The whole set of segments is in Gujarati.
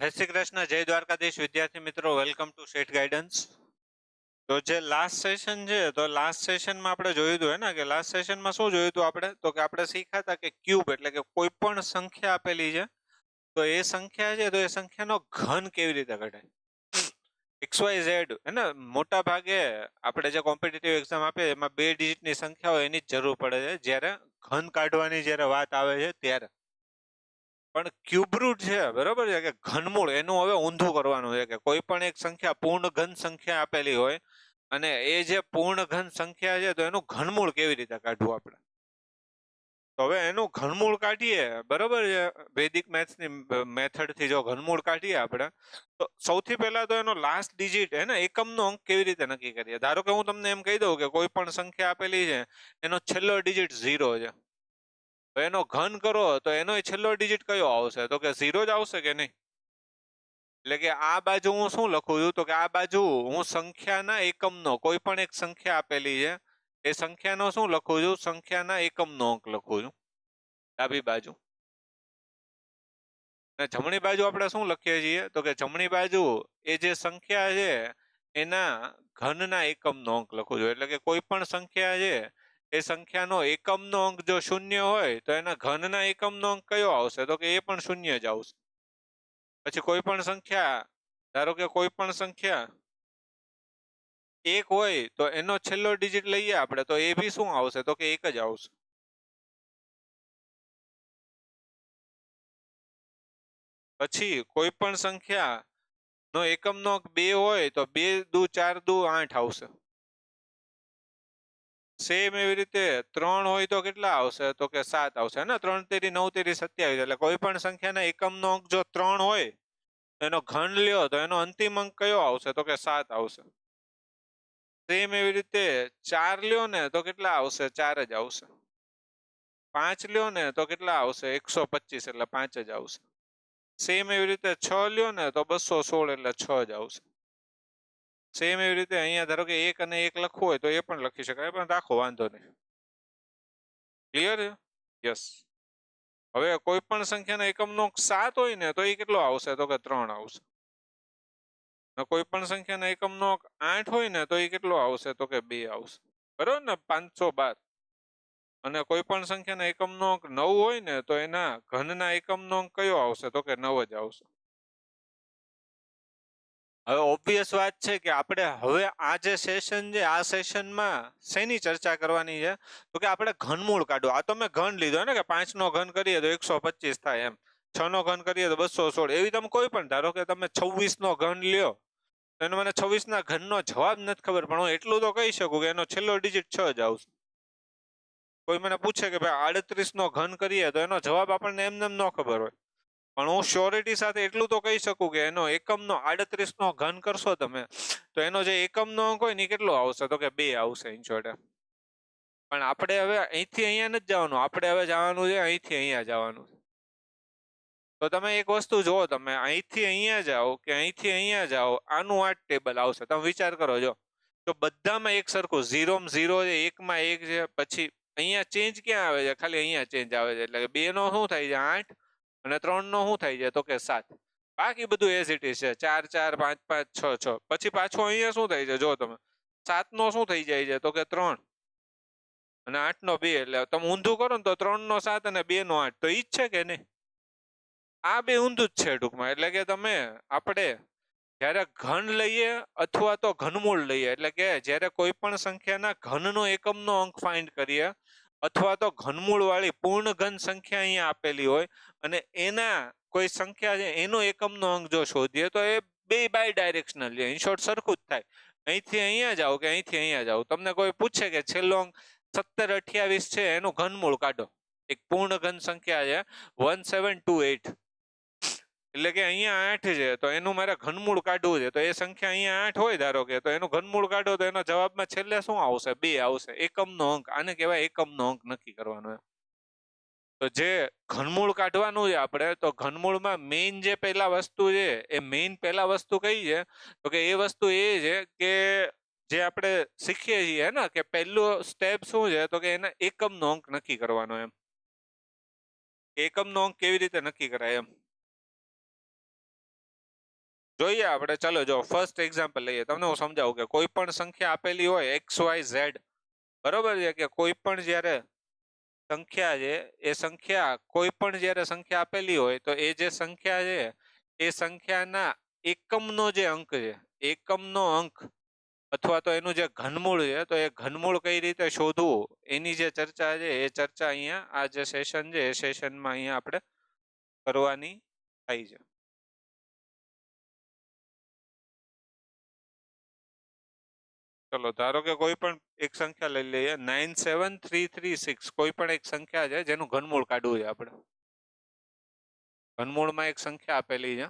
જય કૃષ્ણ, જય દ્વારકાધીશ. વિદ્યાર્થી મિત્રો વેલકમ ટુ સેટ ગાઈડન્સ તો જે લાસ્ટ સેશન છે, તો લાસ્ટ સેશનમાં આપણે જોયું હતું ને, કે લાસ્ટ સેશનમાં શું જોયું હતું આપણે? તો કે આપણે શીખ્યા હતા કે ક્યુબ એટલે કે કોઈ પણ સંખ્યા આપેલી છે, તો એ સંખ્યા છે, તો એ સંખ્યાનો ઘન કેવી રીતે ઘટાય? એક્સ વાય ઝેડ, હે ને, મોટા ભાગે આપણે જે કોમ્પિટિટિવ એક્ઝામ આપીએ, એમાં બે ડિજિટની સંખ્યા હોય એની જ જરૂર પડે છે. જ્યારે ઘન કાઢવાની જ્યારે વાત આવે છે, ત્યારે. પણ ક્યુબરૂટ છે, બરાબર છે? કે ઘનમૂળ, એનું હવે ઊંધું કરવાનું છે કે કોઈ પણ એક સંખ્યા પૂર્ણ ઘન સંખ્યા આપેલી હોય અને એ જે પૂર્ણ ઘન સંખ્યા છે તો એનું ઘનમૂળ કેવી રીતે કાઢવું આપણે? તો હવે એનું ઘનમૂળ કાઢીએ, બરાબર છે? વૈદિક મેથ્સની મેથડથી જો ઘનમૂળ કાઢીએ આપણે, તો સૌથી પહેલા તો એનો લાસ્ટ ડિજિટ હે એકમનો અંક કેવી રીતે નક્કી કરીએ? ધારો કે હું તમને એમ કહી દઉં કે કોઈ પણ સંખ્યા આપેલી છે, એનો છેલ્લો ડિજિટ ઝીરો છે. તો એનો ઘન કરો, તો એનો છેલ્લો ડિજિટ કયો આવશે? તો કે ઝીરો જ આવશે કે નહીં? એટલે કે આ બાજુ હું શું લખું છું? તો કે આ બાજુ હું સંખ્યાના એકમનો, કોઈ પણ એક સંખ્યા આપેલી છે, એ સંખ્યાનો શું લખું છું? સંખ્યાના એકમનો અંક લખું છું. ડાબી બાજુ. અને જમણી બાજુ આપણે શું લખીએ છીએ? તો કે જમણી બાજુ એ જે સંખ્યા છે, એના ઘનના એકમનો અંક લખું છું. એટલે કે કોઈ પણ સંખ્યા છે એ સંખ્યાનો એકમનો અંક જો શૂન્ય હોય, તો એના ઘનના એકમનો અંક કયો આવશે? તો કે એ પણ શૂન્ય જ આવશે. પછી કોઈ પણ સંખ્યા, ધારો કે કોઈ પણ સંખ્યા એક હોય, તો એનો છેલ્લો ડિજિટ લઈએ આપણે, તો એ બી શું આવશે? તો કે એક જ આવશે. પછી કોઈ પણ સંખ્યા નો એકમનો બે હોય, તો બે દુ ચાર દુ આઠ આવશે. સેમ એવી રીતે ત્રણ હોય તો કેટલા આવશે? તો કે સાત આવશે ને? ત્રણ તેરી, નવ તેરી, સત્યાવીસ. એટલે કોઈ પણ સંખ્યાના એકમનો અંક જો ત્રણ હોય એનો ઘન લ્યો, તો એનો અંતિમ અંક કયો આવશે? તો કે સાત આવશે. સેમ એવી રીતે ચાર લ્યો ને, તો કેટલા આવશે? ચાર જ આવશે. પાંચ લ્યો ને, તો કેટલા આવશે? એકસો પચીસ, એટલે પાંચ જ આવશે. સેમ એવી રીતે છ લ્યો ને, તો બસો સોળ, એટલે છ જ આવશે. સેમ એવી રીતે અહીંયા ધારો કે એક અને એક લખવું હોય તો એ પણ લખી શકાય, પણ રાખો, વાંધો નહીં. ક્લિયર યસ હવે કોઈ પણ સંખ્યાના એકમનો સાત હોય ને તો એ કેટલો આવશે? તો કે ત્રણ આવશે. કોઈ પણ સંખ્યાના એકમનો આઠ હોય ને તો એ કેટલો આવશે? તો કે બે આવશે. બરોબર ને? પાંચસો બાર. અને કોઈ પણ સંખ્યાના એકમનો અંક નવ હોય ને તો એના ઘનના એકમનો અંક કયો આવશે? તો કે નવ જ આવશે. હવે ઓબ્વિયસ વાત છે કે આપણે હવે આ જે સેશન છે, આ સેશનમાં શેની ચર્ચા કરવાની છે? તો કે આપણે ઘનમૂળ કાઢો આ તો મેં ઘન લીધો ને કે પાંચનો ઘન કરીએ તો એકસો પચીસ થાય એમ. છ નો ઘન કરીએ તો બસો સોળ. એવી તમે કોઈ પણ, ધારો કે તમે છવ્વીસ નો ઘન લ્યો એને મને છવ્વીસ ના ઘનનો જવાબ નથી ખબર, પણ હું એટલું તો કહી શકું કે એનો છેલ્લો ડિજિટ છ જ આવશે. કોઈ મને પૂછે કે ભાઈ આડત્રીસ નો ઘન કરીએ તો એનો જવાબ આપણને એમને એમ ન ખબર હોય. પણ હું શ્યોરિટી સાથે એટલું તો કહી શકું કે એનો એકમનો આડત્રીસ નો ઘન કરશો તમે, તો એનો જે એકમનો અંક હોય ને કેટલો આવશે? તો કે બે આવશે ઇન્ચોટે પણ આપણે હવે અહીંથી અહીંયા નથી જવાનું. આપણે હવે જવાનું છે અહીંથી અહીંયા જવાનું તો તમે એક વસ્તુ જુઓ તમે, અહીંથી અહીંયા જાઓ કે અહીંથી અહીંયા જાઓ, આનું આ ટેબલ આવશે. તમે વિચાર કરો જો. તો બધામાં એક સરખું. ઝીરો ઝીરો છે એકમાં એક છે, પછી અહીંયા ચેન્જ ક્યાં આવે છે? ખાલી અહીંયા ચેન્જ આવે છે. એટલે કે બેનો શું થાય છે? આઠ અને ત્રણ નો શું થાય છે તો કે સાત. બાકી બધું એઝ ઇટ છે. ચાર ચાર, પાંચ પાંચ, છ છ. પછી પાછું અહીંયા શું થાય છે? જો તમે સાત નો શું થઈ જાય છે? તો કે ત્રણ. અને આઠ નો બે, એટલે તમે ઊંધું કરો ને તો ત્રણ નો સાત અને બે નો આઠ. તો ઈ જ છે કે નહીં? આ બે ઊંધું જ છે ટૂંકમાં. એટલે કે તમે આપણે જ્યારે ઘન લઈએ અથવા તો ઘનમૂળ લઈએ. એટલે કે જ્યારે કોઈ પણ સંખ્યાના ઘનનો એકમનો અંક ફાઇન્ડ કરીએ અથવા તો ઘનમૂળવાળી પૂર્ણ ઘન સંખ્યા અહીંયા આપેલી હોય અને એના કોઈ સંખ્યા છે, એનો એકમનો અંક જો શોધીએ તો એ બે બાય ડાયરેક્શનલ છે. ઇન શોર્ટ સરખું જ થાય. અહીંથી અહીંયા જાઓ કે અહીંથી અહીંયા જાઓ. તમને કોઈ પૂછે કે છેલ્લો અંક સત્તર અઠ્યાવીસ છે, એનું ઘનમૂળ કાઢો. એક પૂર્ણ ઘન સંખ્યા છે વન સેવન ટુ એટ એટલે કે અહીંયા આઠ છે, તો એનું મારે ઘનમૂળ કાઢવું છે, તો એ સંખ્યા અહીંયા આઠ હોય ધારો કે, તો એનું ઘનમૂળ કાઢો, તો એનો જવાબમાં છેલ્લે શું આવશે? બે આવશે. એકમનો અંક. આને કહેવાય એકમનો અંક નક્કી કરવાનો તો જે ઘનમૂળ કાઢવાનું છે આપણે, તો ઘનમૂળમાં મેઇન જે પહેલા વસ્તુ છે, એ મેઇન પહેલા વસ્તુ કઈ છે? તો કે એ વસ્તુ એ છે કે જે આપણે શીખીએ છીએ ને, કે પહેલું સ્ટેપ શું છે? તો કે એના એકમનો અંક નક્કી કરવાનો એમ. એકમનો અંક કેવી રીતે નક્કી કરાય એમ? જોઈએ આપણે, ચલો જો ફર્સ્ટ એક્ઝામ્પલ લઈએ. તમને હું સમજાવું કે કોઈ પણ સંખ્યા આપેલી હોય એક્સ વાય ઝેડ બરોબર છે? કે કોઈ પણ જ્યારે સંખ્યા છે, એ સંખ્યા, કોઈ પણ જ્યારે સંખ્યા આપેલી હોય, તો એ જે સંખ્યા છે, એ સંખ્યાના એકમનો જે અંક છે, એકમનો અંક અથવા તો એનું જે ઘનમૂળ છે, તો એ ઘનમૂળ કઈ રીતે શોધવું? એની જે ચર્ચા છે, એ ચર્ચા અહીંયા, આ જે સેશન છે, એ સેશનમાં અહીંયા આપણે કરવાની થાય છે. ચલો, ધારો કે કોઈ પણ એક સંખ્યા લઈ લઈએ nine seven three three six કોઈ પણ એક સંખ્યા છે જેનું ઘનમૂળ કાઢવું છે આપણે. ઘનમૂળમાં એક સંખ્યા આપેલી છે.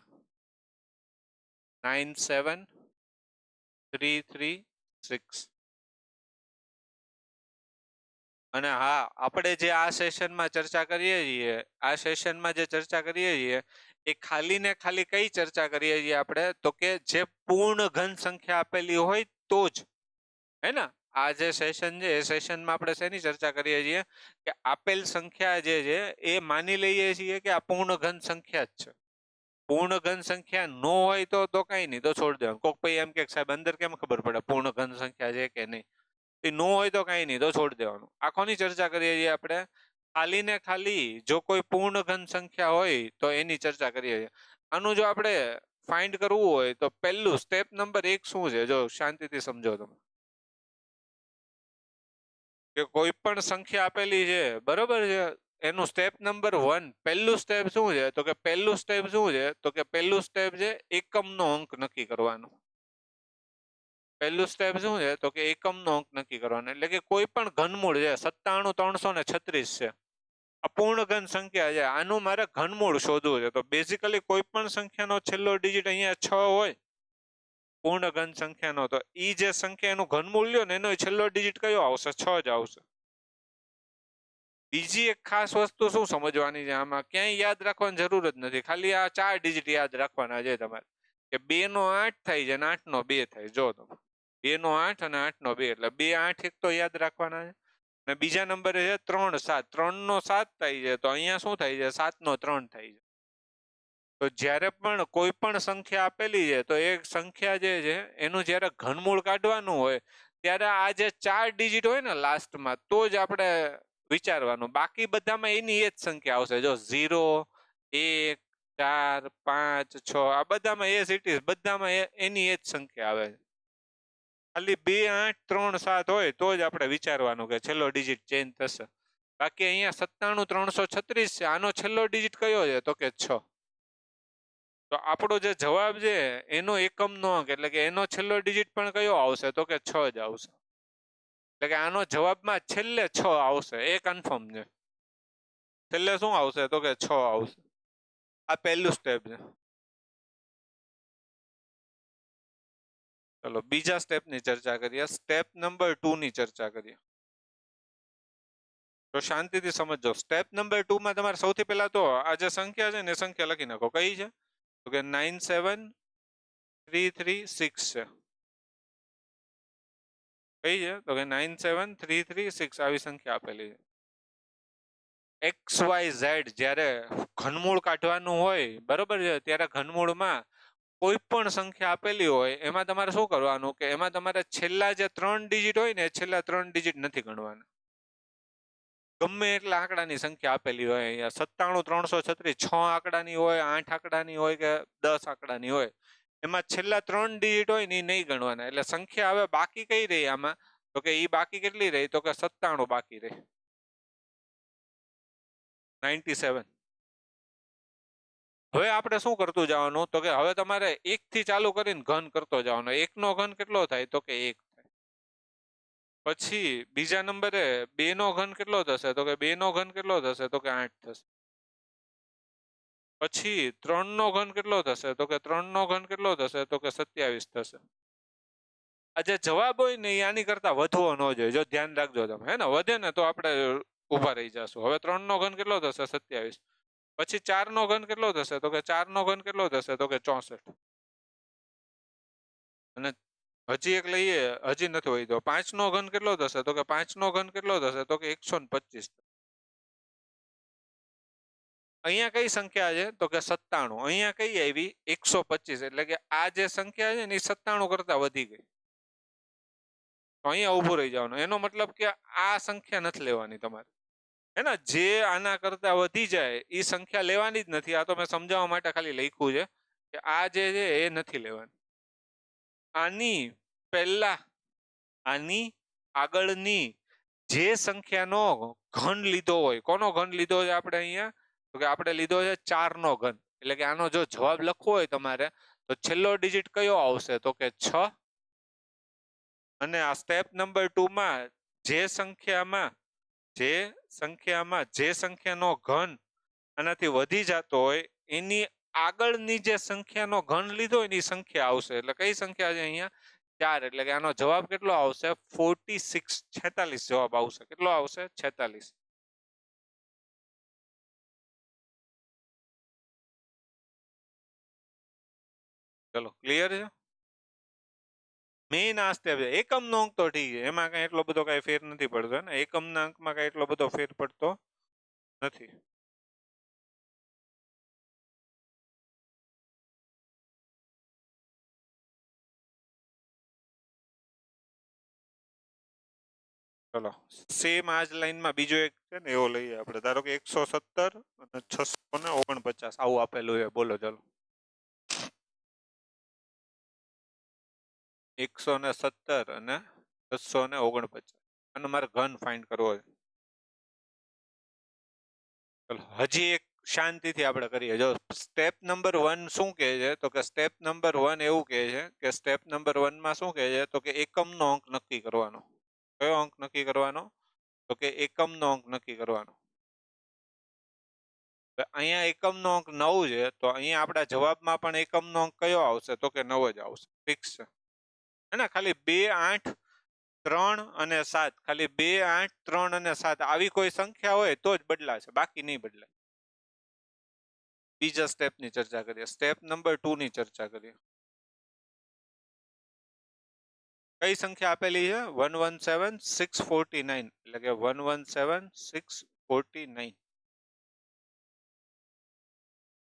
Nine seven three three six અને હા, આપણે જે આ સેશનમાં ચર્ચા કરીએ છીએ, આ સેશનમાં જે ચર્ચા કરીએ છીએ, એ ખાલી ને ખાલી કઈ ચર્ચા કરીએ છીએ આપણે? તો કે જે પૂર્ણ ઘન સંખ્યા આપેલી હોય તો જ. હે ને આ જે સેશન છે, એ સેશનમાં આપણે શેની ચર્ચા કરીએ છીએ? કે આપેલ સંખ્યા જે છે, એ માની લઈએ છીએ કે આ પૂર્ણ ઘન સંખ્યા જ છે. પૂર્ણ ઘન સંખ્યા ન હોય તો તો કઈ નહીં, તો છોડી દેવાનું. કોક ભાઈ એમ કે સાહેબ, અંદર કેમ ખબર પડે પૂર્ણ ઘન સંખ્યા છે કે નહીં? એ ન હોય તો કઈ નહીં, તો છોડી દેવાનું. આખોની ચર્ચા કરીએ છીએ આપણે. ખાલી ને ખાલી જો કોઈ પૂર્ણ ઘન સંખ્યા હોય, તો એની ચર્ચા કરીએ છીએ. આનું જો આપણે ફાઇન્ડ કરવું હોય, તો પહેલું સ્ટેપ નંબર એક શું છે? જો શાંતિથી સમજો તમે. કે કોઈ પણ સંખ્યા આપેલી છે, બરોબર છે? એનું સ્ટેપ નંબર વન પહેલું સ્ટેપ શું છે? તો કે પહેલું સ્ટેપ શું છે? તો કે પહેલું સ્ટેપ છે એકમનો અંક નક્કી કરવાનો. પહેલું સ્ટેપ શું છે? તો કે એકમનો અંક નક્કી કરવાનો. એટલે કે કોઈ પણ ઘનમૂળ છે, સત્તાણું, ત્રણસો ને છત્રીસ છે. અપૂર્ણ ઘન સંખ્યા છે. આનું મારે ઘનમૂળ શોધવું છે. તો બેઝિકલી કોઈ પણ સંખ્યાનો છેલ્લો ડિજિટ અહીંયા છ હોય પૂર્ણ ઘન સંખ્યાનો તો ઈ જે સંખ્યા એનું ઘનમૂળ લ્યો ને એનો છેલ્લો ડિજિટ કયો આવશે? છ જ આવશે. બીજી એક ખાસ વસ્તુ શું સમજવાની છે આમાં? ક્યાંય યાદ રાખવાની જરૂર જ નથી. ખાલી આ ચાર ડિજિટ યાદ રાખવાના છે તમારે. કે બે નો આઠ થાય છે અને આઠ નો બે થાય. જો તમે. બે નો આઠ અને આઠ નો બે. એટલે બે આઠ એક તો યાદ રાખવાના છે. અને બીજા નંબરે છે ત્રણ સાત. ત્રણ નો સાત થાય છે. તો અહીંયા શું થાય છે? સાત નો ત્રણ થાય છે. તો જ્યારે પણ કોઈ પણ સંખ્યા આપેલી છે, તો એ સંખ્યા જે છે, એનું જ્યારે ઘનમૂળ કાઢવાનું હોય, ત્યારે આ જે ચાર ડિજિટ હોય ને લાસ્ટમાં તો જ આપણે વિચારવાનું. બાકી બધામાં એની એ જ સંખ્યા આવશે. જો ઝીરો એક, ચાર, પાંચ, છ, આ બધામાં એ સિટીઝ બધામાં એની એ જ સંખ્યા આવે. છે ખાલી બે, આઠ, ત્રણ, સાત હોય, તો જ આપણે વિચારવાનું કે છેલ્લો ડિજિટ ચેન્જ થશે. બાકી અહીંયા સત્તાણું, ત્રણસો છત્રીસ છે. આનો છેલ્લો ડિજિટ કયો છે? તો કે છ. તો આપણો જે જવાબ છે, એનો એકમનો અંક, એટલે કે એનો છેલ્લો ડિજિટ પણ કયો આવશે? તો કે છ જ આવશે. એટલે કે આનો જવાબમાં છેલ્લે છ આવશે, એ કન્ફર્મ છે. છેલ્લે શું આવશે? તો કે છ આવશે. આ પહેલું સ્ટેપ છે. ચલો, બીજા સ્ટેપની ચર્ચા કરીએ. સ્ટેપ નંબર ટુ ની ચર્ચા કરીએ. તો શાંતિથી સમજજો. સ્ટેપ નંબર ટુ માં તમારે સૌથી પહેલા તો આ જે સંખ્યા છે ને સંખ્યા લખી નાખો. કઈ છે? તો કે nine seven three three six છે કઈ છે તો કે nine seven three three six આવી સંખ્યા આપેલી છે એક્સ વાય ઝેડ જ્યારે ઘનમૂળ કાઢવાનું હોય બરોબર છે ત્યારે ઘનમૂળમાં કોઈ પણ સંખ્યા આપેલી હોય એમાં તમારે શું કરવાનું કે એમાં તમારે છેલ્લા જે ત્રણ ડિજિટ હોય ને છેલ્લા ત્રણ ડિજિટ નથી ગણવાના ગમે એટલા આંકડાની સંખ્યા આપેલી હોય. અહીંયા સત્તાણું, ત્રણસો, છત્રીસ, છ આંકડાની હોય, આઠ આંકડાની હોય કે દસ આંકડાની હોય. એમાં છેલ્લા ત્રણ ડિજિટ હોય ને એ નહીં ગણવાના. એટલે સંખ્યા હવે બાકી કઈ રહી આમાં? તો કે એ બાકી કેટલી રહી? તો કે સત્તાણું બાકી રહી. Ninety seven. હવે આપણે શું કરતું જવાનું? તો કે હવે તમારે એક થી ચાલુ કરીને ઘન કરતો જવાનો. એકનો ઘન કેટલો થાય? તો કે એક. પછી બીજા નંબરે બે નો ઘન કેટલો થશે? તો કે બે નો ઘન કેટલો થશે? તો કે આઠ થશે. પછી ત્રણ નો ઘન કેટલો થશે? તો કે ત્રણ નો ઘન કેટલો થશે? તો કે સત્યાવીસ થશે. આ જે જવાબ હોય ને આની કરતા વધવો ન જોઈએ. જો ધ્યાન રાખજો તમે, હે ને? વધે ને તો આપણે ઊભા રહી જશું. હવે ત્રણ નો ઘન કેટલો થશે? સત્યાવીસ. પછી ચાર નો ઘન કેટલો થશે? તો કે ચાર નો ઘન કેટલો થશે? તો કે ચોસઠ. અને હજી એક લઈએ, હજી નથી વધ્યો પાંચ નો ઘન કેટલો થશે? તો કે પાંચ નો ઘન કેટલો થશે? તો કે એકસો ને પચીસ. અહીંયા કઈ સંખ્યા છે? તો કે સત્તાણું. અહીંયા કઈ આવી? એકસો પચીસ. એટલે કે આ જે સંખ્યા છે ને, એ સત્તાણું કરતા વધી ગઈ. તો અહીંયા ઊભું રહી જવાનું. એનો મતલબ કે આ સંખ્યા નથી લેવાની તમારે. હે ને? જે આના કરતા વધી જાય એ સંખ્યા લેવાની જ નથી. આ તો મેં સમજાવવા માટે ખાલી લખ્યું છે કે આ જે છે, એ નથી લેવાની. આની પહેલા, આની આગળની જે સંખ્યાનો ઘન લીધો હોય, કોનો ઘન લીધો છે આપણે અહીંયા? તો કે આપણે લીધો છે ચાર નો ઘન. એટલે કે આનો જો જવાબ લખવો હોય તમારે, તો છેલ્લો ડિજિટ કયો આવશે? તો કે છ. અને આ સ્ટેપ નંબર ટુ માં જે સંખ્યામાં જે સંખ્યામાં, જે સંખ્યાનો ઘન આનાથી વધી જતો હોય, એની આગળની જે સંખ્યાનો ઘન લીધો હોય એની સંખ્યા આવશે. એટલે કઈ સંખ્યા છે અહીંયા? ચાર. એટલે કે આનો જવાબ કેટલો આવશે? ફોર્ટી સિક્સ છેતાલીસ જવાબ આવશે. કેટલો આવશે? છેતાલીસ. ચલો ક્લિયર છે? મેઇન આ સ્ટેપ છે એકમ નો અંક તો ઠીક છે. એમાં કઈ એટલો બધો કઈ ફેર નથી પડતો ને? એકમ ના અંકમાં કઈ એટલો બધો ફેર પડતો નથી. ચલો. સેમ આ જ લાઈનમાં બીજો એક છે ને, એવો લઈએ આપણે. ધારો કે એકસો સત્તર અને છસો ને ઓગણપચાસ. આવું આપેલું છે. બોલો, ચલો. એકસો ને સત્તર અને છસો ને ઓગણપચાસ. અને મારે ઘન ફાઇન્ડ કરવો છે. ચલો, હજી એક શાંતિથી આપણે કરીએ. જો સ્ટેપ નંબર વન શું કહે છે? તો કે સ્ટેપ નંબર વન એવું કહે છે કે સ્ટેપ નંબર વનમાં શું કહે છે? તો કે એકમનો અંક નક્કી કરવાનો. કયો અંક નક્કી કરવાનો? તો કે એકમનો અંક નક્કી કરવાનો. અહીંયા એકમનો અંક નવ છે, તો અહીંયા આપણા જવાબમાં પણ એકમનો અંક કયો આવશે? તો કે નવ જ આવશે. ફિક્સ છે. ને? ખાલી બે, આઠ, ત્રણ અને સાત. ખાલી બે, આઠ, ત્રણ અને સાત. આવી કોઈ સંખ્યા હોય તો જ બદલાશે. બાકી નહીં બદલાય. બીજા સ્ટેપની ચર્ચા કરીએ. સ્ટેપ નંબર ટુ ની ચર્ચા કરીએ. કઈ સંખ્યા આપેલી છે one one seven six forty nine એટલે કે one one seven six forty nine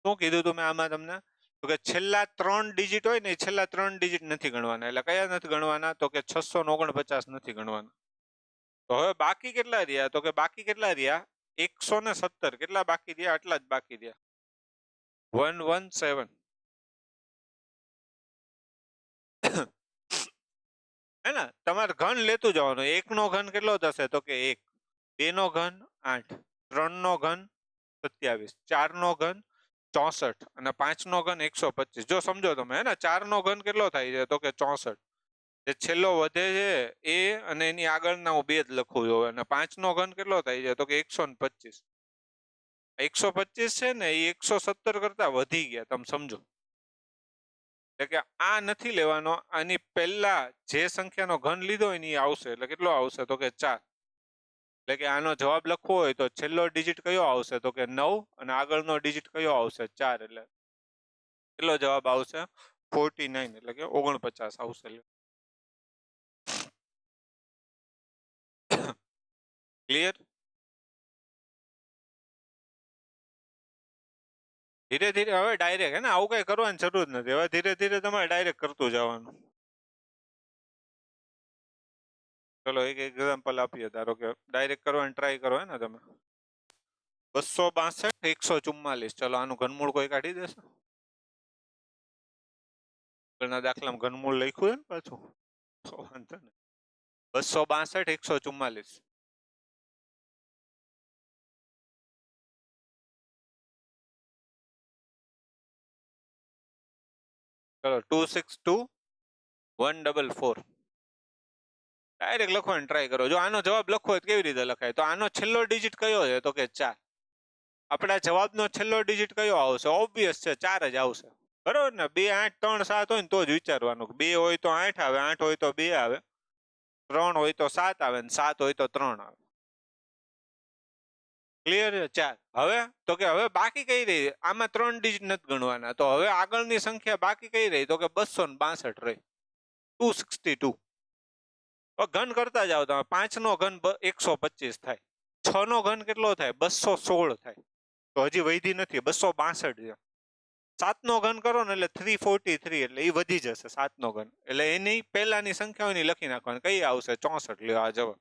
શું કીધું તું મેં આમાં તમને? તો કે છેલ્લા ત્રણ ડિજિટ હોય ને એ છેલ્લા ત્રણ ડિજિટ નથી ગણવાના. એટલે કયા નથી ગણવાના? તો કે છસો ઓગણપચાસ નથી ગણવાના. તો હવે બાકી કેટલા રહ્યા? તો કે બાકી કેટલા રહ્યા? એકસો ને સત્તર. કેટલા બાકી રહ્યા? આટલા જ બાકી રહ્યા. વન વન સેવન ને? તમારે ઘન લેતું જવાનું. એક નો ઘન કેટલો થશે? તો કે એક. બે નો ઘન આઠ. ત્રણ નો ઘન સત્યાવીસ. ચાર નો ઘન ચોસઠ. અને પાંચ નો ઘન એકસો પચીસ. જો સમજો તમે, હે ને? ચાર નો ઘન કેટલો થાય છે? તો કે ચોસઠ. જે છેલ્લો વધે છે, એ અને એની આગળના હું બે જ લખું છું અને પાંચ નો ઘન કેટલો થાય છે? તો કે એકસો ને પચીસ. એકસો પચીસ છે ને, એ એકસો સત્તર કરતા વધી ગયા. તમે સમજો. એટલે કે આ નથી લેવાનો, આની પહેલા જે સંખ્યાનો ઘન લીધો હોય ને એ આવશે. એટલે કેટલો આવશે? તો કે ચાર. એટલે કે આનો જવાબ લખવો હોય તો છેલ્લો ડિજિટ કયો આવશે? તો કે નવ અને આગળનો ડિજિટ કયો આવશે? ચાર. એટલે કેટલો જવાબ આવશે? ફોર્ટી નાઇન એટલે કે ઓગણપચાસ આવશે. ક્લિયર ધીરે ધીરે હવે ડાયરેક્ટ હે ને? આવું કઈ કરવાની જરૂર જ નથી. હવે ધીરે ધીરે તમારે ડાયરેક્ટ કરતું જવાનું. ચલો, એક એક્ઝામ્પલ આપીએ. ધારો કે ડાયરેક્ટ કરવાની ટ્રાય કરો હે ને તમે. બસો બાસઠ, એકસો ચુમ્માલીસ. ચલો, આનું ઘનમૂળ કોઈ કાઢી દેશે? આગળના દાખલામાં ઘનમૂળ લખ્યું છે ને પાછું બસો બાસઠ, એકસો ચુમ્માલીસ. ચલો two six two one double four direct લખવાની ટ્રાય કરો. જો આનો જવાબ લખવો હોય કેવી રીતે લખાય? તો આનો છેલ્લો ડિજિટ કયો છે? તો કે ચાર. આપણા જવાબનો છેલ્લો ડિજિટ કયો આવશે? ઓબ્વિયસ છે, ચાર જ આવશે. બરોબર ને? બે, આઠ, ત્રણ, સાત હોય ને તો જ વિચારવાનું બે હોય તો આઠ આવે, આઠ હોય તો બે આવે, ત્રણ હોય તો સાત આવે ને સાત હોય તો ત્રણ આવે. ક્લિયર છે? ચાર હવે? તો કે હવે બાકી કઈ રહી? આમાં ત્રણ ડિજિટ નથી ગણવાના. તો હવે આગળની સંખ્યા બાકી કઈ રહી? તો કે બસો ને બાસઠ રહી. ટુ સિક્સટી ટુ ઘન કરતા જાઓ તમે. પાંચ નો ઘન એકસો પચીસ થાય. છ નો ઘન કેટલો થાય? બસો સોળ થાય. તો હજી વધી નથી. બસો બાસઠ છે. સાતનો ઘન કરો ને એટલે થ્રી ફોર્ટી થ્રી એટલે એ વધી જશે સાતનો ઘન. એટલે એની પહેલાની સંખ્યાઓની લખી નાખવાની. કઈ આવશે? ચોસઠ લ્યો આ જવાબ.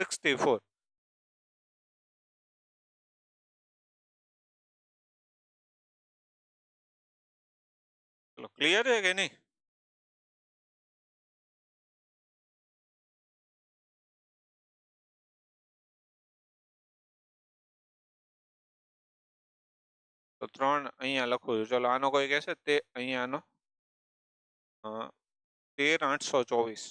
સિક્સટી ફોર ચલો ક્લિયર છે કે નહીં તો ત્રણ અહીંયા લખું છું ચલો આનો કોઈ કહેશે તે અહીંયા આનો તેર આઠસો ચોવીસ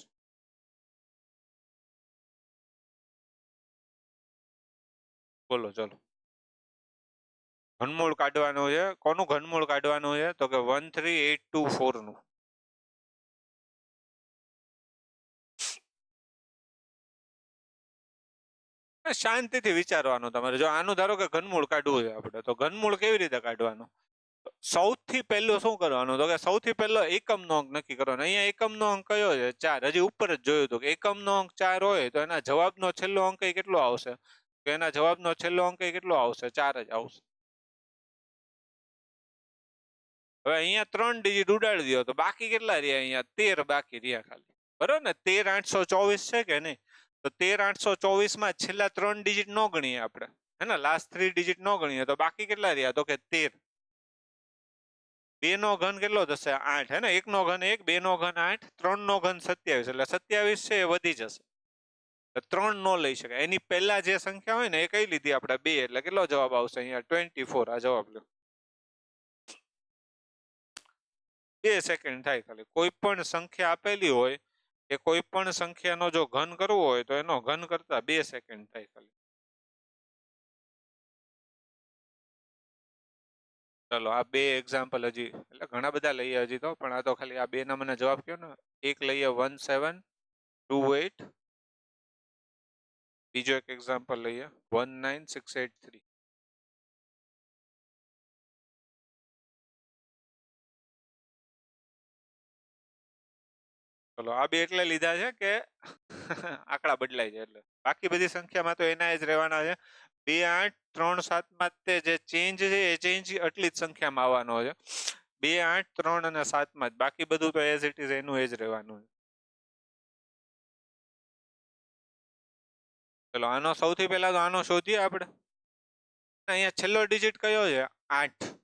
બોલો ચલો ઘનમૂળ કાઢવાનું છે? કોનું ઘનમૂળ કાઢવાનું છે? તો કે વન થ્રી એટ ટુ ફોરનું. શાંતિથી વિચારવાનું તમારે. જો આનું ધારો કે ઘનમૂળ કાઢવું છે આપણે, તો ઘનમૂળ કેવી રીતે કાઢવાનું? સૌથી પહેલું શું કરવાનું? તો કે સૌથી પહેલો એકમનો અંક નક્કી કરવાનો. અહીંયા એકમનો અંક કયો છે? ચાર. હજી ઉપર જ જોયું હતું કે એકમનો અંક ચાર હોય, તો એના જવાબનો છેલ્લો અંક કેટલો આવશે? તો એના જવાબનો છેલ્લો અંક કેટલો આવશે? ચાર જ આવશે. હવે અહીંયા ત્રણ ડિજિટ ઉડાડી દો તો બાકી કેટલા રહ્યા? અહીંયા તેર બાકી રહ્યા ખાલી. બરોબર ને? તેર આઠસો ચોવીસ છે કે નહીં? તો તેર આઠસો ચોવીસમાં છેલ્લા ત્રણ ડિજિટ નો ગણીએ આપણે. હે ને? લાસ્ટ થ્રી ડિજિટ નો ગણીએ તો બાકી કેટલા રહ્યા? તો કે તેર. બે નો ઘન કેટલો થશે? આઠ. હે ને? એક નો ઘન એક બે નો ઘન આઠ ત્રણ નો ઘન સત્યાવીસ. એટલે સત્યાવીસ છે એ વધી જશે. ત્રણ નો લઈ શકાય. એની પહેલા જે સંખ્યા હોય ને એ કઈ લીધી આપણે? બે. એટલે કેટલો જવાબ આવશે અહીંયા? ટ્વેન્ટી ફોર આ જવાબ લ્યો. બે સેકન્ડ થાય ખાલી. કોઈ પણ સંખ્યા આપેલી હોય, કે કોઈ પણ સંખ્યાનો જો ઘન કરવો હોય, તો એનો ઘન કરતા બે સેકન્ડ થાય ખાલી. ચલો, આ બે એક્ઝામ્પલ હજી, એટલે ઘણા બધા લઈએ હજી તો, પણ આ તો ખાલી આ બે ના મને જવાબ કયો ને? એક લઈએ વન સેવન ટુ એટ બીજો એક એક્ઝામ્પલ લઈએ one nine six eight three ચલો, આ બે એટલે લીધા છે કે આંકડા બદલાય છે એટલે. બાકી બધી સંખ્યામાં તો એના જ રહેવાના છે. બે, આઠ, ત્રણ, સાતમાં તે જે ચેન્જ છે, એ ચેન્જ આટલી જ સંખ્યામાં આવવાનો છે. બે, આઠ, ત્રણ અને સાતમાં જ. બાકી બધું તો એઝ ઇટ ઇઝ એનું એ જ રહેવાનું છે. ચલો, આનો સૌથી પહેલા તો આનો શોધીએ આપણે. અહીંયા છેલ્લો ડિજિટ કયો છે? આઠ.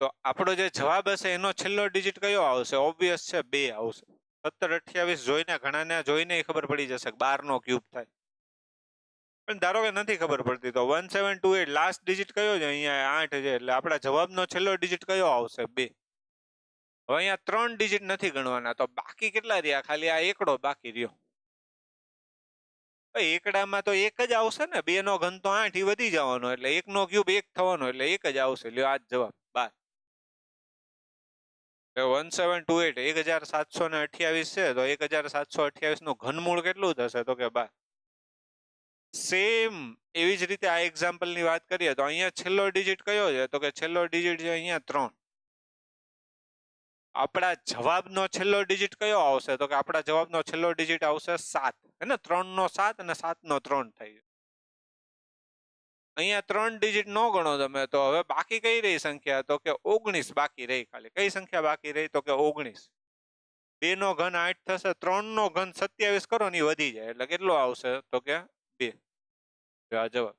તો આપણો જે જવાબ હશે, એનો છેલ્લો ડિજિટ કયો આવશે? ઓબ્વિયસ છે, બે આવશે. સત્તર અઠ્યાવીસ જોઈને, ઘણાને જોઈને ખબર પડી જશે કે બાર નો ક્યુબ થાય. પણ ધારો કે નથી ખબર પડતી, તો one seven two eight last digit કયો છે? અહીંયા આઠ છે, એટલે આપણા જવાબનો છેલ્લો ડિજિટ કયો આવશે? બે. હવે અહીંયા ત્રણ ડિજિટ નથી ગણવાના, તો બાકી કેટલા રહ્યા? ખાલી આ એકડો બાકી રહ્યો. એકડામાં તો એક જ આવશે ને? બે નો ઘન તો આઠ ઈ વધી જવાનો, એટલે એક નો ક્યુબ એક થવાનો, એટલે એક જ આવશે. લ્યો, આ જ જવાબ. બાર. વન સેવન ટુ એટ એક હજાર સાતસો ને અઠ્યાવીસ છે, તો એક હજાર સાતસો અઠ્યાવીસનું ઘનમૂળ કેટલું થશે? તો કે બાર સેમ એવી જ રીતે આ એક્ઝામ્પલની વાત કરીએ, તો અહીંયા છેલ્લો ડિજિટ કયો છે? તો કે છેલ્લો ડિજિટ છે અહીંયા ત્રણ. આપણા જવાબનો છેલ્લો ડિજિટ કયો આવશે? તો કે આપણા જવાબનો છેલ્લો ડિજિટ આવશે સાત. હે ને? ત્રણ નો સાત અને સાત નો ત્રણ થાય અહીંયા ત્રણ ડિજિટ નો ગણો તમે, તો હવે બાકી કઈ રહી સંખ્યા? તો કે ઓગણીસ બાકી રહી ખાલી. કઈ સંખ્યા બાકી રહી? તો કે ઓગણીસ. બે નો ઘન આઠ થશે, ત્રણ નો ઘન સત્યાવીસ કરો ને ઈ વધી જાય. એટલે કેટલો આવશે? તો કે બે. આ જવાબ.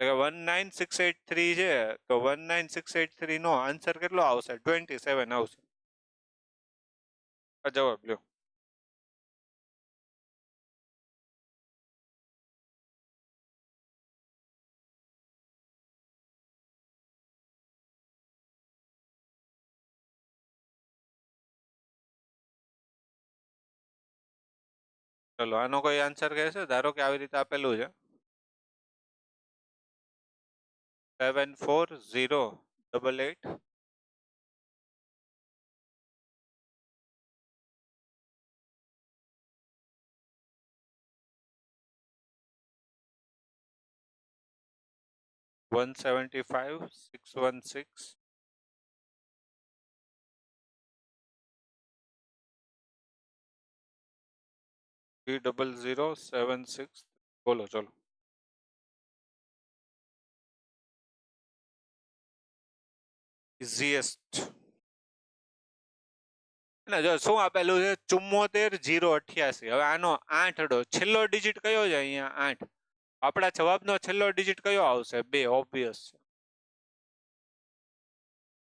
One nine six eight three છે, તો one nine six eight three નો આન્સર કેટલો આવશે? ટ્વેન્ટી સેવન આવશે. આ જવાબ લ્યો. ચલો આનો કોઈ આન્સર કહેશે ધારો કે આવી રીતે આપેલું છે. Seven four zero double eight one seventy five six one six three double zero seven six બોલો, ચલો. ઇઝીએસ્ટ જો શું આપેલું છે? ચુમ્મોતેર, જીરો અઠ્યાસી. હવે આનો આઠ અડો. છેલ્લો ડિજિટ કયો છે અહીંયા? આઠ. આપણા જવાબનો છેલ્લો ડિજિટ કયો આવશે? બે ઓબ્વિયસ છે.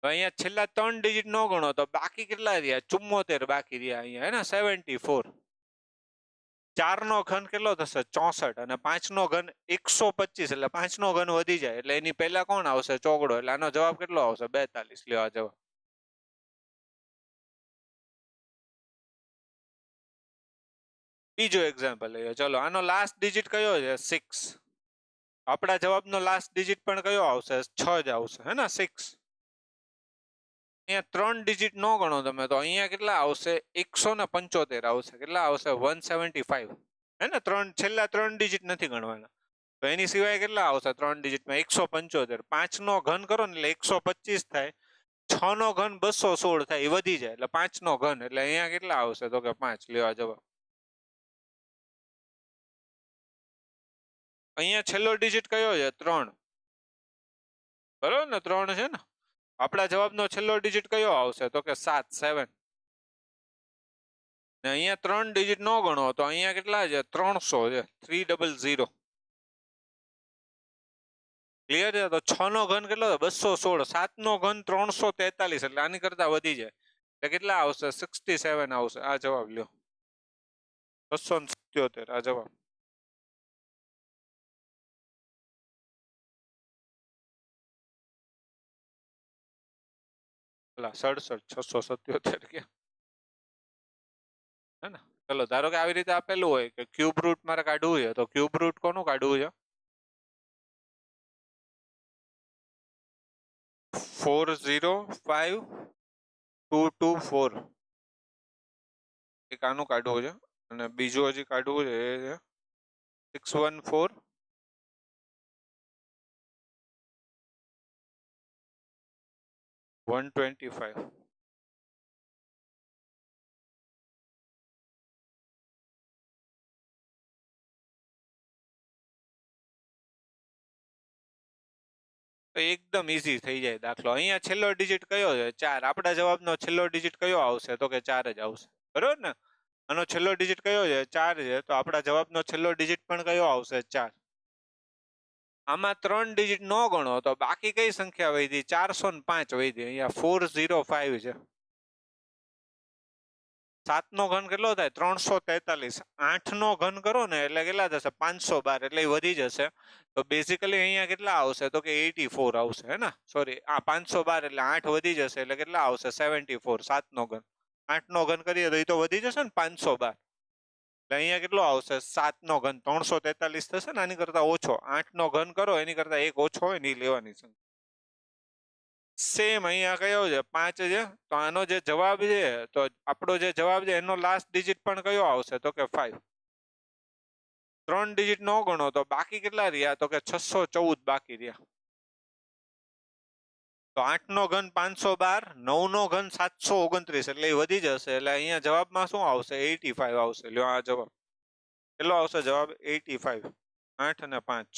અહીંયા છેલ્લા ત્રણ ડિજિટ નો ગણો. તો બાકી કેટલા રહ્યા? ચુમ્મોતેર બાકી રહ્યા અહીંયા, હે ને? સેવન્ટી ફોર ચાર નો ઘન કેટલો થશે? ચોસઠ. અને પાંચ નો ઘન એકસો પચીસ. એટલે પાંચ નો ઘન વધી જાય. એટલે એની પહેલા કોણ આવશે? ચોગડો. એટલે આનો જવાબ કેટલો આવશે? બેતાલીસ. લેવા જવાબ. બીજો એક્ઝામ્પલ લઈએ. ચલો, આનો લાસ્ટ ડિજિટ કયો છે? સિક્સ આપણા જવાબનો લાસ્ટ ડિજિટ પણ કયો આવશે? છ જ આવશે. હે ને? સિક્સ અહીંયા ત્રણ ડિજિટ નો ગણો તમે તો અહીંયા કેટલા આવશે? એકસો ને પંચોતેર આવશે. કેટલા આવશે? વન સેવન્ટી ફાઈવ હે ને? ત્રણ, છેલ્લા ત્રણ ડિજિટ નથી ગણવાના. તો એની સિવાય કેટલા આવશે ત્રણ ડિજિટમાં એકસો પંચોતેર. પાંચનો ઘન કરો ને એટલે એકસો પચીસ થાય. છ નો ઘન બસો સોળ થાય. એ વધી જાય. એટલે પાંચ નો ઘન. એટલે અહીંયા કેટલા આવશે? તો કે પાંચ. લેવા જવાબ. અહીંયા છેલ્લો ડિજિટ કયો છે? ત્રણ. બરોબર ને? ત્રણ છે ને? આપણા જવાબનો છેલ્લો ડિજિટ કયો આવશે? તો કે સાત સેવન ને અહીંયા ત્રણ ડિજિટ નો ગણો, તો અહીંયા કેટલા છે? ત્રણસો છે. થ્રી ડબલ ઝીરો ક્લિયર છે? તો છ નો ઘન કેટલો બસો સોળ. સાત નો ઘન ત્રણસો તેતાલીસ. એટલે આની કરતા વધી જાય. એટલે કેટલા આવશે? સિક્સટી સેવન આવશે. આ જવાબ લ્યો. બસો સિત્યોતેર. આ જવાબ. પેલા સડસઠ, છસો સત્યોતેર કે હે ને? ચલો, ધારો કે આવી રીતે આપેલું હોય કે ક્યુબ રૂટ મારે કાઢવું છે, તો ક્યુબ રૂટ કોનું કાઢવું છે? Four zero five two two four. એક આનું કાઢવું છે, અને બીજું હજી કાઢવું છે, એ છે six one four. One twenty five એકદમ ઈઝી થઈ જાય દાખલો. અહીંયા છેલ્લો ડિજિટ કયો છે? ચાર. આપણા જવાબનો છેલ્લો ડિજિટ કયો આવશે? તો કે ચાર જ આવશે. બરોબર ને? આનો છેલ્લો ડિજિટ કયો છે? ચાર છે. તો આપણા જવાબનો છેલ્લો ડિજિટ પણ કયો આવશે? ચાર. આમાં ત્રણ ડિજિટ નો ગણો તો બાકી કઈ સંખ્યા વધી? ચારસો ને પાંચ વધી. અહીંયા ફોર ઝીરો ફાઈવ છે. સાતનો ઘન કેટલો થાય? ત્રણસો તેતાલીસ. આઠનો ઘન કરો ને એટલે કેટલા થશે? પાંચસો બાર એટલે વધી જશે. તો બેઝિકલી અહીંયા કેટલા આવશે? તો કે એટી ફોર આવશે, હે ને? સોરી આ પાંચસો બાર એટલે આઠ વધી જશે એટલે કેટલા આવશે? સેવન્ટી ફોર સાતનો ઘન. આઠનો ઘન કરીએ તો એ તો વધી જશે ને? પાંચસો બાર. એટલે અહીંયા કેટલો આવશે? સાત નો ઘન. ત્રણસો તેતાલીસ થશે ને? આની કરતા ઓછો. આઠ નો ઘન કરો, એની કરતા એક ઓછો હોય ને લેવાની સંખ્યા સેમ અહીંયા કયો છે? પાંચ છે. તો આનો જે જવાબ છે, તો આપણો જે જવાબ છે, એનો લાસ્ટ ડિજિટ પણ કયો આવશે? તો કે ફાઈવ ત્રણ ડિજિટ નો ગણો, તો બાકી કેટલા રહ્યા? તો કે છસો ચૌદ બાકી રહ્યા. તો આઠ નો ઘન પાંચસો બાર નવ નો ઘન સાતસો ઓગણત્રીસ, એટલે એ વધી જશે. એટલે અહીંયા જવાબમાં શું આવશે? એટી ફાઈવ આવશે. લ્યો આ જવાબ. કેટલો આવશે જવાબ? Eighty five. આઠ અને પાંચ.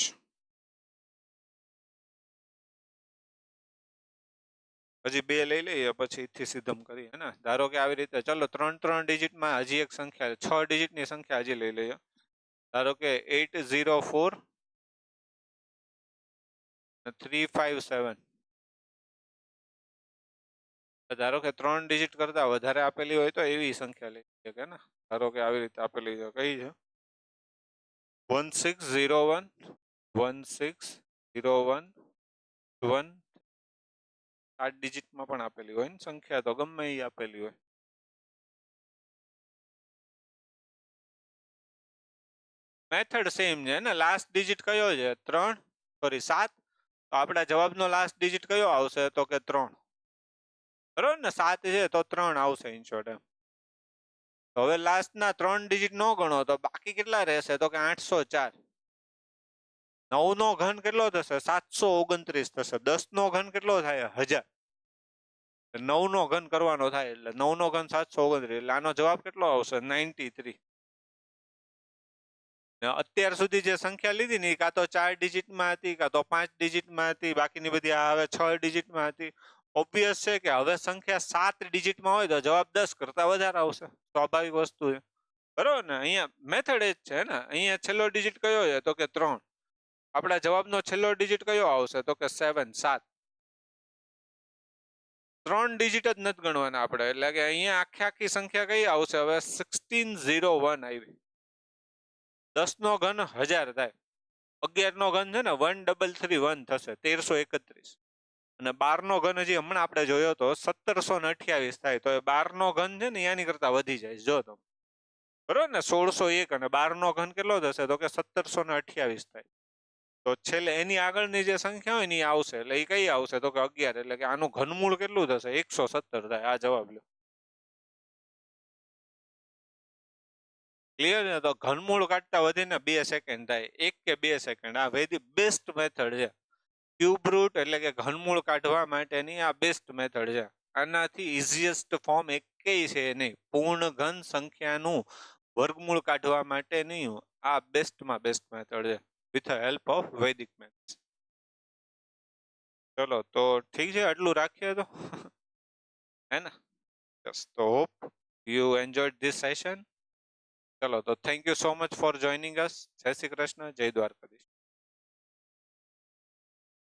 હજી બે લઈ લઈએ, પછી થી સિદ્ધમ કરીએ ને? ધારો કે આવી રીતે, ચલો ત્રણ ત્રણ ડિજિટમાં હજી એક સંખ્યા છ. ડિજિટની સંખ્યા હજી લઈ લઈએ. ધારો કે eight zero four three five seven. ધારો કે ત્રણ ડિજિટ કરતા વધારે આપેલી હોય તો એવી સંખ્યા લઈ શકે ને? ધારો કે આવી રીતે આપેલી છે કઈ છે? One six zero one one six zero one one આઠ ડિજિટમાં પણ આપેલી હોય ને સંખ્યા, તો ગમે એ આપેલી હોય. મેથડ સેમ છે ને? લાસ્ટ ડિજિટ કયો છે? ત્રણ? સોરી સાત? તો આપણા જવાબનો લાસ્ટ ડિજિટ કયો આવશે? તો કે ત્રણ. બરોબર ને? સાત છે તો ત્રણ આવશે ઇનશોર્ટ હવે લાસ્ટના ત્રણ ડિજિટ નો ગણો, તો બાકી કેટલા રહેશે? તો કે આઠસો ચાર. નવ નો ઘન કેટલો થશે? સાતસો ઓગણત્રીસ થશે. દસ નો ઘન કેટલો થાય? હજાર. નવ નો ઘન કરવાનો થાય એટલે નવ નો ઘન સાતસો ઓગણત્રીસ. એટલે આનો જવાબ કેટલો આવશે? Ninety three. અત્યાર સુધી જે સંખ્યા લીધી ને કાં તો ચાર ડિજિટમાં હતી, કાં તો પાંચ ડિજિટમાં હતી, બાકીની બધી આ હવે છ ડિજિટમાં હતી. ઓબ્વિયસ છે કે હવે સંખ્યા સાત ડિજિટમાં હોય તો જવાબ દસ કરતા વધારે આવશે. સ્વાભાવિક વસ્તુ છે બરોબર ને? અહીંયા મેથડ એ જ છે ને? અહીંયા છેલ્લો ડિજિટ કયો છે? તો કે ત્રણ. આપણા જવાબનો છેલ્લો ડિજિટ કયો આવશે? તો કે સેવન સાત. ત્રણ ડિજિટ જ નથી ગણવાના આપણે. એટલે કે અહીંયા આખી આખી સંખ્યા કઈ આવશે? હવે સિક્સટીન ઝીરો વન આવી. દસ નો ઘન હજાર થાય. અગિયાર નો ઘન છે ને? વન ડબલ થ્રી વન થશે. તેરસો એકત્રીસ. અને બારનો ઘન હજી હમણાં આપણે જોયો તો સત્તરસો ને અઠ્યાવીસ થાય, તો એ બારનો ઘન છે ને એની કરતા વધી જાય જો તમે બરોબર ને? સોળસો એક અને બારનો ઘન કેટલો થશે? તો કે સત્તરસો ને અઠ્યાવીસ થાય. તો છેલ્લે એની આગળની જે સંખ્યા હોય ને એ આવશે. એટલે એ કઈ આવશે? તો કે અગિયાર. એટલે કે આનું ઘનમૂળ કેટલું થશે? એકસો સત્તર થાય. આ જવાબ લો ક્લિયર ને તો ઘનમૂળ કાઢતા વધીને બે સેકન્ડ થાય. એક કે બે સેકન્ડ આ વેધી બેસ્ટ મેથડ છે. ક્યુબ રૂટ એટલે કે ઘનમૂળ કાઢવા માટેની આ બેસ્ટ મેથડ છે. આનાથી ઇઝીએસ્ટ ફોર્મ એકેય છે નહીં. પૂર્ણ ઘન સંખ્યાનું વર્ગમૂળ કાઢવા માટેની આ બેસ્ટમાં બેસ્ટ મેથડ છે. With help of Vedic maths ચલો, તો ઠીક છે? આટલું રાખીએ તો? હે ને? યસ તો hope you enjoyed this session ચલો, તો thank you so much for joining us જય શ્રી કૃષ્ણ. જય દ્વારકાધીશ.